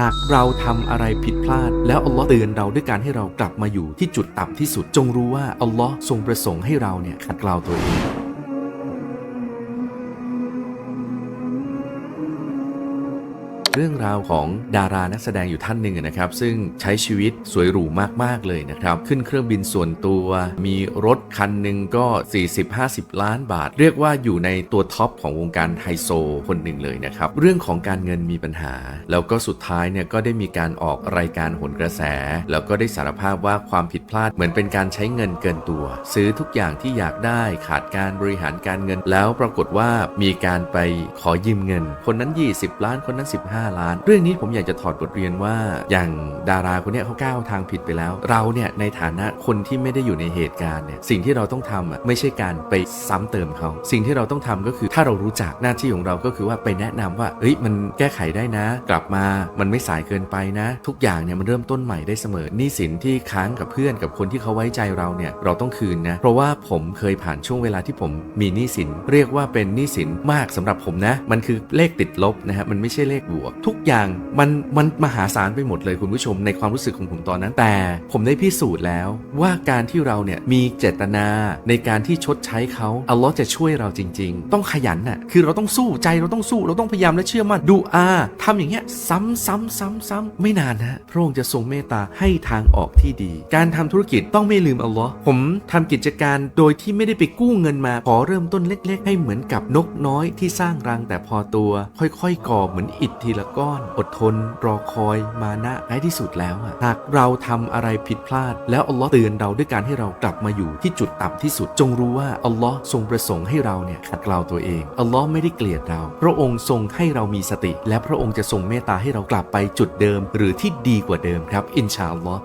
หากเราทำอะไรผิดพลาด แล้วอัลลอฮ์เตือนเราด้วยการให้เรากลับมาอยู่ที่จุดต่ำที่สุด จงรู้ว่าอัลลอฮ์ทรงประสงค์ให้เราเนี่ยขัดเกลาตัวเอง เรื่องราวของดารานักแสดงอยู่ท่านหนึ่งนะครับ ซึ่งใช้ชีวิตสวยหรูมาก ๆ เลยนะครับ ขึ้นเครื่องบินส่วนตัว มีรถคันหนึ่งก็ 40-50 ล้านบาท เรียกว่าอยู่ในตัวท็อปของวงการไฮโซคนหนึ่งเลยนะครับ เรื่องของการเงินมีปัญหา แล้วก็สุดท้ายเนี่ยก็ได้มีการออกรายการหนกระแส แล้วก็ได้สารภาพว่าความผิดพลาดเหมือนเป็นการใช้เงินเกินตัว ซื้อทุกอย่างที่อยากได้ขาดการบริหารการเงิน แล้วปรากฏว่ามีการไปขอยืมเงิน คนนั้น 20 ล้านคนนั้น 15ล้าน เรื่องนี้ผมอยากจะถอดบทเรียนว่า อย่างดาราคนนี้เขาก้าวทางผิดไปแล้ว เราเนี่ยในฐานะคนที่ไม่ได้อยู่ในเหตุการณ์เนี่ยสิ่งที่เราต้องทำอะไม่ใช่การไปซ้ำเติมเขา สิ่งที่เราต้องทำก็คือถ้าเรารู้จักหน้าที่ของเราก็คือว่าไปแนะนำว่าเฮ้ยมันแก้ไขได้นะ กลับมามันไม่สายเกินไปนะ ทุกอย่างเนี่ยมันเริ่มต้นใหม่ได้เสมอหนี้สินที่ค้างกับเพื่อนกับคนที่เขาไว้ใจเราเนี่ยเราต้องคืนนะเพราะว่าผมเคยผ่านช่วงเวลาที่ผมมีหนี้สิน เรียกว่าเป็นหนี้สินมากสำหรับผมนะ มันคือเลขติดลบนะฮะมันไม่ใช่เลขบวกทุกอย่างมันมันมหาศาลไปหมดเลยคุณผู้ชมในความรู้สึกของผมตอนนั้น แต่ผมได้พิสูจน์แล้วว่าการที่เราเนี่ยมีเจตนาในการที่ชดใช้เขาอัลลอฮ์จะช่วยเราจริง ๆ ต้องขยันน่ะคือเราต้องสู้ใจเราต้องสู้ เราต้องพยายามและเชื่อมั่นดูอาทำอย่างเงี้ยซ้ำซ้ำซ้ำซ้ำไม่นานนะพระองค์จะทรงเมตตาให้ทางออกที่ดี การทำธุรกิจต้องไม่ลืมอัลลอฮ์ผมทำกิจการโดยที่ไม่ได้ไปกู้เงินมาขอเริ่มต้นเล็ก ๆ ให้เหมือนกับนกน้อยที่สร้างรังแต่พอตัว ค่อยๆก่อเหมือนอิฐทีละละก้อน อดทน รอคอยมานะในที่สุดแล้วหากเราทำอะไรผิดพลาด แล้วอัลลอฮ์เตือนเราด้วยการให้เรากลับมาอยู่ที่จุดต่ำที่สุด จงรู้ว่าอัลลอฮ์ทรงประสงค์ให้เราเนี่ยขัดเกลาตัวเองอัลลอฮ์ไม่ได้เกลียดเรา พระองค์ทรงให้เรามีสติ และพระองค์จะทรงเมตตาให้เรากลับไปจุดเดิม หรือที่ดีกว่าเดิมครับ อินชาอัลลอฮ์